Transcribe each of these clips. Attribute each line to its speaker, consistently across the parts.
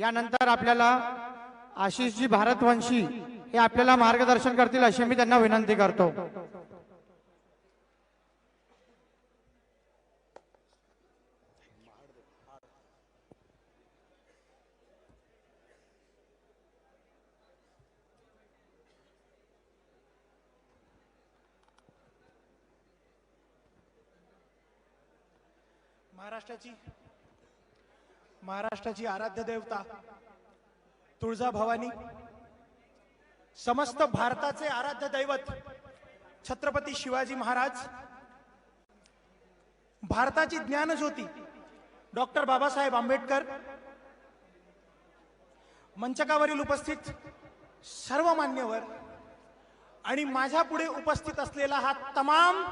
Speaker 1: यानंतर आपल्याला आशिषजी भारतवंशी हे आपल्याला मार्गदर्शन करतील अशी मी त्यांना विनंती करतो.
Speaker 2: महाराष्ट्राची महाराष्ट्राची आराध्य देवता तुळजा भवानी समस्त भारताचे आराध्य दैवत छत्रपती शिवाजी महाराज भारताची ज्ञानज्योती डॉक्टर बाबासाहेब आंबेडकर मंचकावरील उपस्थित सर्व मान्यवर आणि माझ्या पुढे उपस्थित असलेला हा तमाम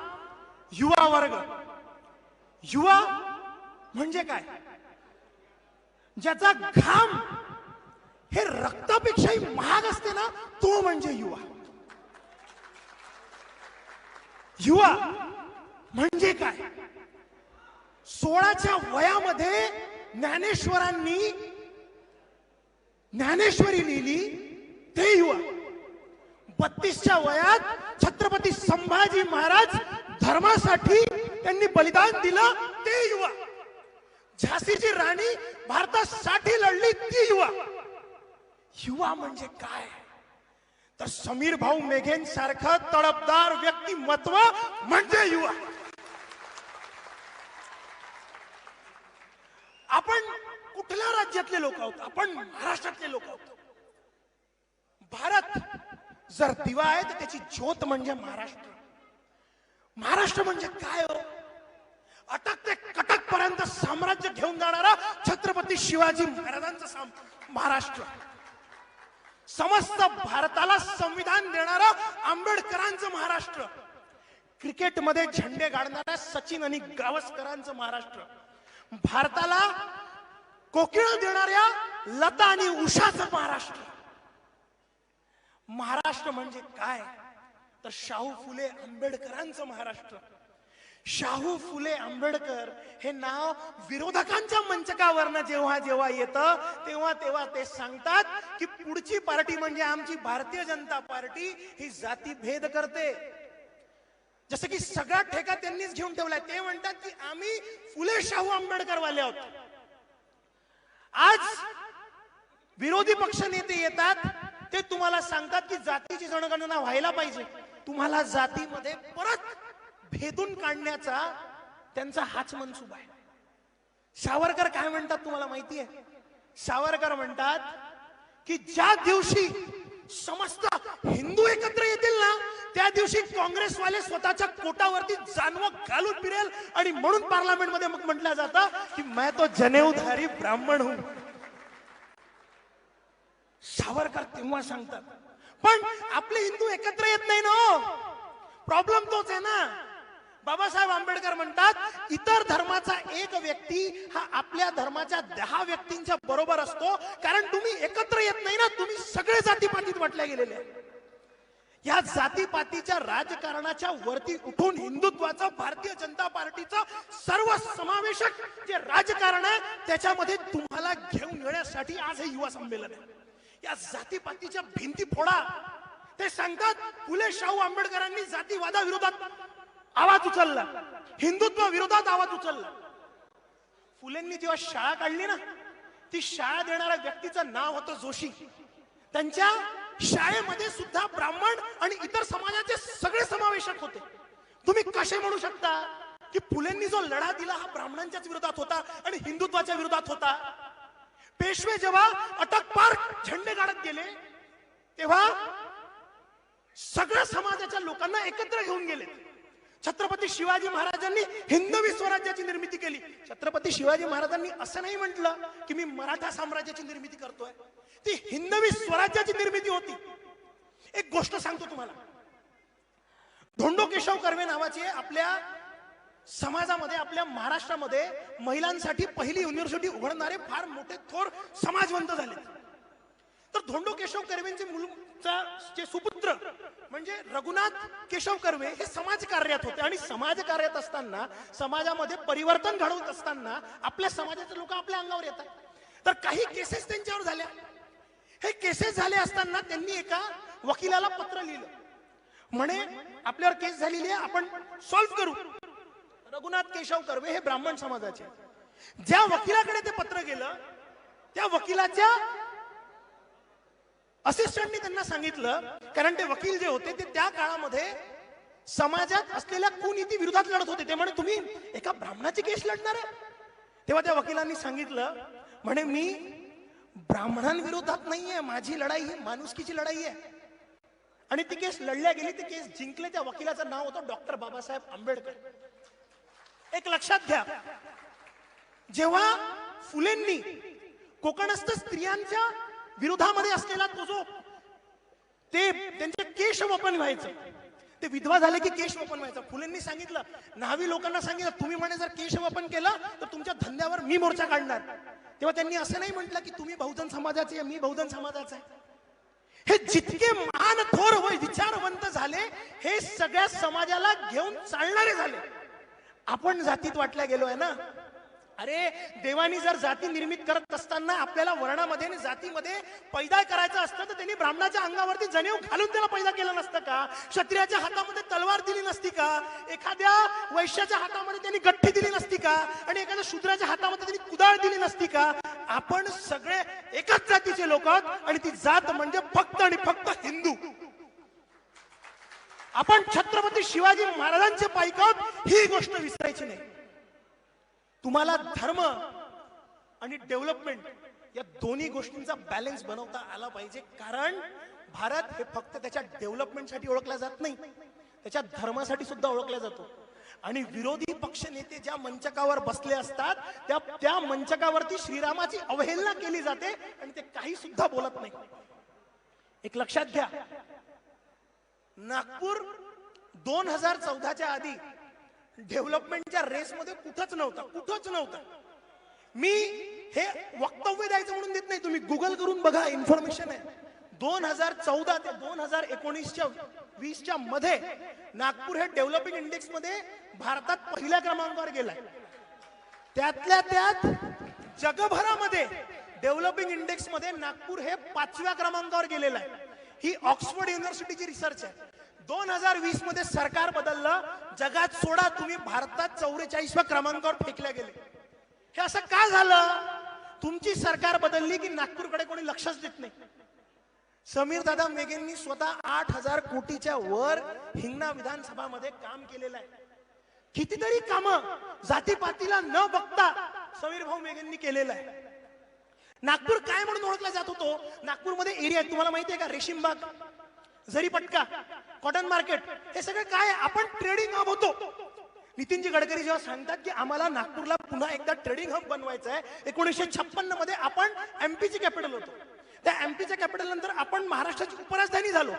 Speaker 2: युवा वर्ग. युवा म्हणजे काय? ज्याचा घाम हे रक्तापेक्षाही महाग असते ना तो म्हणजे युवा. युवा म्हणजे काय? सोळाच्या वयामध्ये ज्ञानेश्वरांनी ज्ञानेश्वरी लिहिली ते युवा. बत्तीसच्या वयात छत्रपती संभाजी महाराज धर्मासाठी त्यांनी बलिदान दिलं ते युवा. झाशीची राणी भारतासाठी लढली ती युवा. युवा म्हणजे काय? तर समीर भाऊ मेघेन सारखं तडपदार व्यक्तिमत्व म्हणजे युवा. आपण कुठल्या राज्यातले लोक आहोत? आपण महाराष्ट्रातले लोक आहोत. भारत जर दिवा आहे तर त्याची ज्योत म्हणजे महाराष्ट्र. महाराष्ट्र म्हणजे काय हो? अटक ते कटक पर्यंत साम्राज्य घेऊन जाणारा छत्रपती शिवाजी महाराजांचा साम महाराष्ट्र. समस्त भारताला संविधान देणारा आंबेडकरांचं महाराष्ट्र. क्रिकेटमध्ये झेंडे गाडणाऱ्या सचिन आणि गावस्करांचं महाराष्ट्र. भारताला कोकिळ देणाऱ्या लता आणि उषाचं महाराष्ट्र. महाराष्ट्र म्हणजे काय? तर शाहू फुले आंबेडकरांचं महाराष्ट्र. शाहू फुले आंबेडकर हे नाव विरोधकांच्या मंचकावरनं जेव्हा जेव्हा येतं तेव्हा तेव्हा ते सांगतात की पुढची पार्टी म्हणजे आमची भारतीय जनता पार्टी ही जाती भेद करते. जसं की सगळा ठेका त्यांनीच घेऊन ठेवलाय. ते म्हणतात की आम्ही फुले शाहू आंबेडकर वाले आहोत. आज विरोधी पक्ष नेते येतात ते तुम्हाला सांगतात की जातीची जनगणना व्हायला पाहिजे. तुम्हाला जातीमध्ये परत भेदून काढण्याचा त्यांचा हाच मनसूब आहे. सावरकर काय म्हणतात तुम्हाला माहिती आहे सावरकर म्हणतात की ज्या दिवशी समस्त हिंदू एकत्र येतील ना त्या दिवशी काँग्रेसवाले स्वतःच्या कोटावरती जानवं घालून फिरेल आणि म्हणून पार्लमेंटमध्ये मग म्हटलं जातं की मैं तो जनेऊधारी ब्राह्मण हूं. सावरकर तेव्हा सांगतात पण आपले हिंदू एकत्र येत नाही ना हो. प्रॉब्लेम तोच आहे ना. बाबासाहेब आंबेडकर म्हणतात इतर धर्माचा एक व्यक्ती हा आपल्या धर्माच्या दहा व्यक्तींच्या बरोबर असतो. कारण तुम्ही एकत्र येत नाही ना तुम्ही सगळे जातीपातीत म्हटल्या गेलेले या जातीपातीच्या राजकारणाच्या वरती उठून हिंदुत्वाचं भारतीय जनता पार्टीचं सर्व समावेशक जे राजकारण आहे त्याच्यामध्ये तुम्हाला घेऊन येण्यासाठी आज हे युवा संमेलन आहे. या जातीपातीच्या भिंती फोडा. ते सांगतात फुले शाहू आंबेडकरांनी जातीवादाविरोधात आवाज उचलला. हिंदुत्व विरोधात आवाज उचलला. फुलेंनी जेव्हा शाळा काढली ना ती शाळा देणाऱ्या व्यक्तीचं नाव होतं जोशी. त्यांच्या शाळेमध्ये सुद्धा ब्राह्मण आणि इतर समाजाचे सगळे समावेशक होते. तुम्ही कसे म्हणू शकता की फुलेंनी जो लढा दिला हा ब्राह्मणांच्याच विरोधात होता आणि हिंदुत्वाच्या विरोधात होता? पेशवे जेव्हा अटक पार झेंडे काढत गेले तेव्हा सगळ्या समाजाच्या लोकांना एकत्र घेऊन गेले. छत्रपती शिवाजी महाराजांनी हिंदवी स्वराज्याची निर्मिती केली. छत्रपती शिवाजी महाराजांनी असं नाही म्हटलं की मी मराठा साम्राज्याची निर्मिती करतोय. ती हिंदवी स्वराज्याची निर्मिती होती. एक गोष्ट सांगतो तुम्हाला. धोंडो केशव कर्वे नावाचे आपल्या समाजामध्ये आपल्या महाराष्ट्रामध्ये महिलांसाठी पहिली युनिव्हर्सिटी उघडणारे फार मोठे थोर समाजवंत झाले तर धोंडो केशव कर्वेंचे मुलचा जे सुपुत्र म्हणजे रघुनाथ केशव कर्वे हे समाजकार्यात होते. आणि समाजकार्यात असताना समाजामध्ये परिवर्तन घडवत असताना आपल्या समाजाचे लोक आपल्या अंगावर येतात. तर काही केसेस त्यांच्यावर झाल्या. हे केसेस झाले असताना त्यांनी एका वकिलाला पत्र लिहिलं. म्हणे आपल्यावर केस झालेली आहे आपण सॉल्व्ह करू. रघुनाथ केशव कर्वे हे ब्राह्मण समाजाचे ज्या वकिलाकडे ते पत्र गेलं त्या वकिलाच्या असिस्टंटनी त्यांना सांगितलं कारण ते वकील जे होते ते त्या काळामध्ये समाजात असलेल्या कुनीती विरोधात लढत होते. ते म्हणे तुम्ही एका ब्राह्मणाची केस लढणार आहे? तेव्हा त्या वकिलांनी सांगितलं म्हणे मी ब्राह्मणांविरोधात नाहीये. माझी लढाई ही माणुसकीची लढाई आहे. आणि ती केस लढल्या गेली. ती केस जिंकले. त्या वकिलाचं नाव होतं डॉक्टर बाबासाहेब आंबेडकर. एक लक्षात घ्या जेव्हा फुलेंनी कोकणस्थ स्त्रियांच्या विरोधामध्ये असलेला तो जो ते त्यांचे केश वपन व्हायचं. ते विधवा झाले की केश वपन व्हायचं. फुलेंनी सांगितलं नावी लोकांना सांगितलं तुम्ही म्हणे जर केश वपन केलं तर तुमच्या धंद्यावर मी मोर्चा काढणार. तेव्हा त्यांनी असं नाही म्हटलं की तुम्ही बहुजन समाजाचे मी बहुजन समाजाचा आहे. हे जितके मान थोर होय विचारवंत झाले हे सगळ्या समाजाला घेऊन चालणारे झाले. आपण जातीत वाटल्या गेलोय ना? अरे देवानी जर जाती निर्मित करत असताना आपल्याला वर्णामध्ये आणि जातीमध्ये पैदा करायचं असतं तर त्यांनी ब्राह्मणाच्या अंगावरती जनेऊ घालून त्याला पैदा केलं नसतं का? क्षत्रियाच्या हातामध्ये तलवार दिली नसती का? एखाद्या वैश्याच्या हातामध्ये त्यांनी गठ्ठी दिली नसती का? आणि एखाद्या शूद्राच्या हातामध्ये त्यांनी कुदाळ दिली नसती का? आपण सगळे एकाच जातीचे लोक आहोत आणि ती जात म्हणजे फक्त आणि फक्त हिंदू. आपण छत्रपती शिवाजी महाराजांचे पायक आहोत ही गोष्ट विसरायची नाही. तुम्हाला धर्म आणि डेव्हलपमेंट या दोन्ही गोष्टींचा बॅलन्स बनवता आला पाहिजे. कारण भारत हे फक्त त्याच्या डेव्हलपमेंटसाठी ओळखला जात नाही. त्याच्या धर्मासाठी सुद्धा ओळखला जातो. आणि विरोधी पक्ष नेते ज्या मंचकावर बसले असतात त्या त्या मंचकावरती श्रीरामाची अवहेलना केली जाते आणि ते काही सुद्धा बोलत नाही. एक लक्षात घ्या. नागपूर दोन हजार चौदाच्या आधी डेव्हलपमेंटच्या रेसमध्ये कुठंच नव्हता कुठंच नव्हता. मी हे वक्तव्य द्यायचं म्हणून देत नाही तुम्ही गुगल करून बघा इन्फॉर्मेशन आहे. दोन हजार चौदा ते दोन हजार एकोणीसच्या वीसच्या मध्ये नागपूर हे डेव्हलपिंग इंडेक्समध्ये भारतात पहिल्या क्रमांकावर गेलाय. त्यातल्या त्यात जगभरामध्ये डेव्हलपिंग इंडेक्समध्ये नागपूर हे पाचव्या क्रमांकावर गेलेलं आहे. ही ऑक्सफोर्ड युनिव्हर्सिटीची रिसर्च आहे. दोन हजार वीसमध्ये सरकार बदललं जगात सोडा तुम्ही भारतात चौवेचाळीसव्या क्रमांकावर फेकल्या गेले. हे असं का झालं? तुमची सरकार बदलली की नागपूरकडे कोणी लक्षच देत नाही? समीर दादा मेघेंनी स्वतः आठ हजार कोटीच्या वर हिंगणा विधानसभामध्ये काम केलेलं आहे. कितीतरी काम जातीपातीला न बघता समीर भाऊ मेघेंनी केलेलं आहे. नागपूर काय म्हणून ओळखला जात होतो? नागपूरमध्ये एरिया तुम्हाला माहिती आहे का? रेशीमबाग. जरी पटका कॉटन मार्केट हे सगळं काय? आपण ट्रेडिंग हब होतो. नितीनजी गडकरी जेव्हा सांगतात की आम्हाला नागपूरला पुन्हा एकदा ट्रेडिंग हब बनवायचं आहे एकोणीसशे छप्पन्नमध्ये आपण एमपीची कॅपिटल होतो. त्या एमपीच्या कॅपिटल नंतर आपण महाराष्ट्राची उपराजधानी झालो.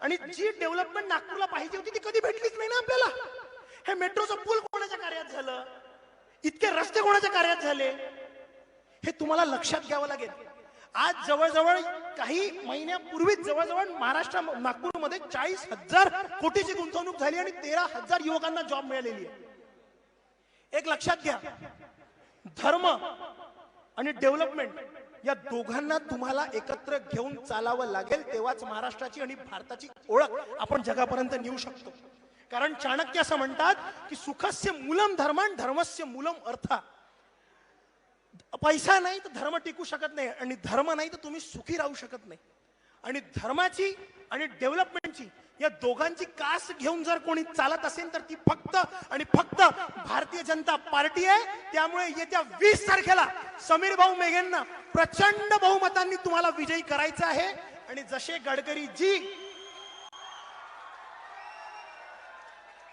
Speaker 2: आणि जी डेव्हलपमेंट नागपूरला पाहिजे होती ती कधी भेटलीच नाही ना आपल्याला. हे मेट्रोचं पूल कोणाच्या कार्यात झालं? इतके रस्ते कोणाच्या कार्यात झाले? हे तुम्हाला लक्षात घ्यावं लागेल. आज जवळजवळ काही महिन्यापूर्वीच जवळजवळ महाराष्ट्र नागपूरमध्ये चाळीस हजार कोटीची गुंतवणूक झाली आणि तेरा हजार युवकांना जॉब मिळालेली आहे. एक लक्षात घ्या. धर्म आणि डेव्हलपमेंट या दोघांना तुम्हाला एकत्र घेऊन चालावं लागेल तेव्हाच महाराष्ट्राची आणि भारताची ओळख आपण जगापर्यंत नेऊ शकतो. कारण चाणक्य असं म्हणतात की सुखस्य मूलम धर्मान धर्मस्य मूलम अर्था पैसा नाही तर धर्म टिकू शकत नाही आणि धर्म नाही तर तुम्ही सुखी राहू शकत नाही. आणि धर्माची आणि डेव्हलपमेंटची या दोघांची कास घेऊन जर कोणी चालत असेल तर ती फक्त आणि फक्त भारतीय जनता पार्टी आहे. त्यामुळे येत्या वीस तारखेला समीर भाऊ मेघेंना प्रचंड बहुमतांनी तुम्हाला विजयी करायचं आहे. आणि जसे गडकरीजी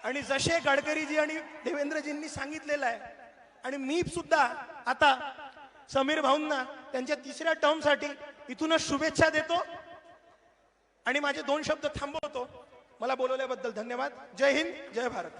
Speaker 2: आणि जसे गडकरीजी आणि देवेंद्रजींनी सांगितलेलं आहे. आणि मी सुद्धा आता समीर भाऊंना त्यांच्या तिसऱ्या टर्मसाठी इथूनच शुभेच्छा देतो. आणि माझे दोन शब्द थांबवतो. मला बोलवल्याबद्दल धन्यवाद. जय हिंद जय भारत.